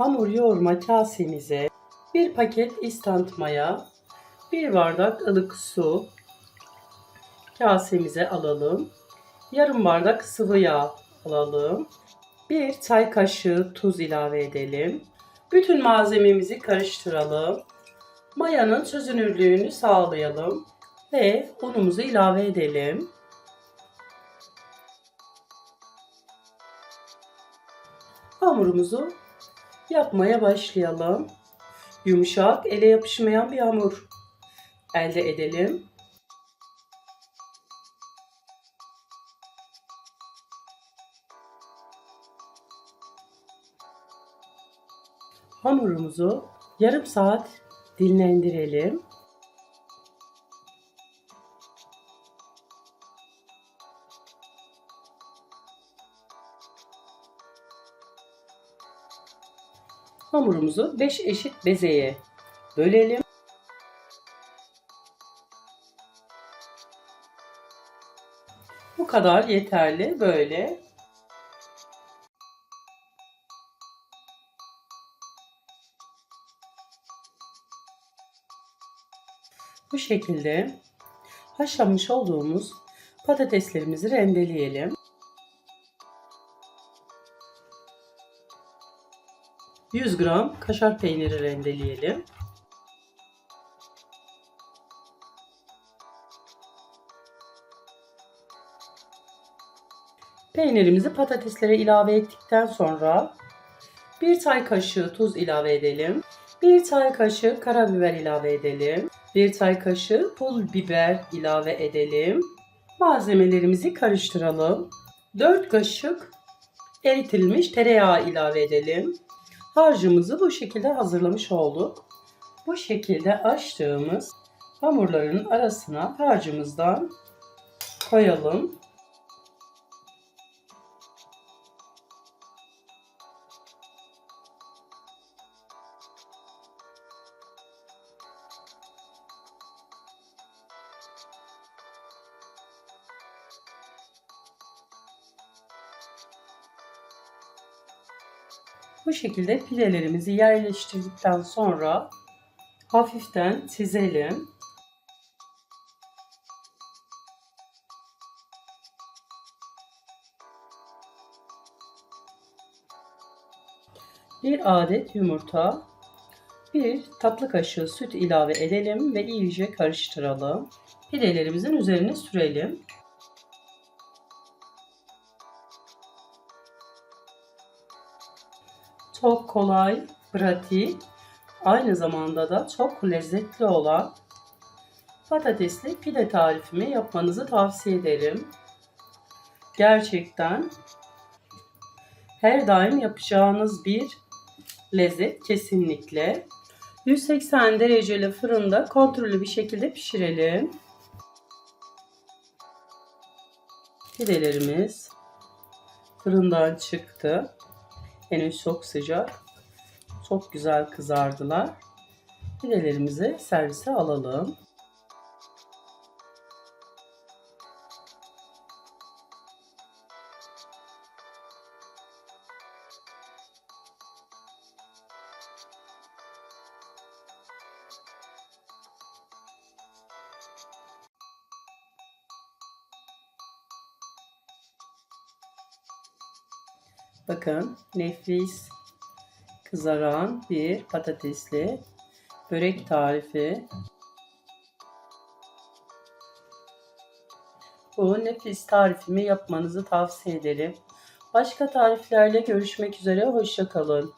Hamur yoğurma kasemize bir paket instant maya, bir bardak ılık su kasemize alalım. Yarım bardak sıvı yağ alalım. Bir çay kaşığı tuz ilave edelim. Bütün malzememizi karıştıralım. Mayanın çözünürlüğünü sağlayalım ve unumuzu ilave edelim. Hamurumuzu yapmaya başlayalım. Yumuşak, ele yapışmayan bir hamur elde edelim. Hamurumuzu yarım saat dinlendirelim. Hamurumuzu 5 eşit bezeye bölelim. Bu kadar yeterli böyle. Bu şekilde haşlamış olduğumuz patateslerimizi rendeleyelim. 100 gram kaşar peyniri rendeleyelim. Peynirimizi patateslere ilave ettikten sonra bir çay kaşığı tuz ilave edelim. Bir çay kaşığı karabiber ilave edelim. Bir çay kaşığı pul biber ilave edelim. Malzemelerimizi karıştıralım. 4 kaşık eritilmiş tereyağı ilave edelim. Harcımızı bu şekilde hazırlamış olduk. Bu şekilde açtığımız hamurların arasına harcımızdan koyalım. Bu şekilde pidelerimizi yerleştirdikten sonra hafiften çizelim. Bir adet yumurta, bir tatlı kaşığı süt ilave edelim ve iyice karıştıralım. Pidelerimizin üzerine sürelim. Çok kolay, pratik, aynı zamanda da çok lezzetli olan patatesli pide tarifimi yapmanızı tavsiye ederim. Gerçekten her daim yapacağınız bir lezzet kesinlikle. 180 dereceli fırında kontrollü bir şekilde pişirelim. Pidelerimiz fırından çıktı. Henüz çok sıcak. Çok güzel kızardılar. Pidelerimizi servise alalım. Bakın nefis kızaran bir patatesli börek tarifi. Bu nefis tarifimi yapmanızı tavsiye ederim. Başka tariflerle görüşmek üzere. Hoşçakalın.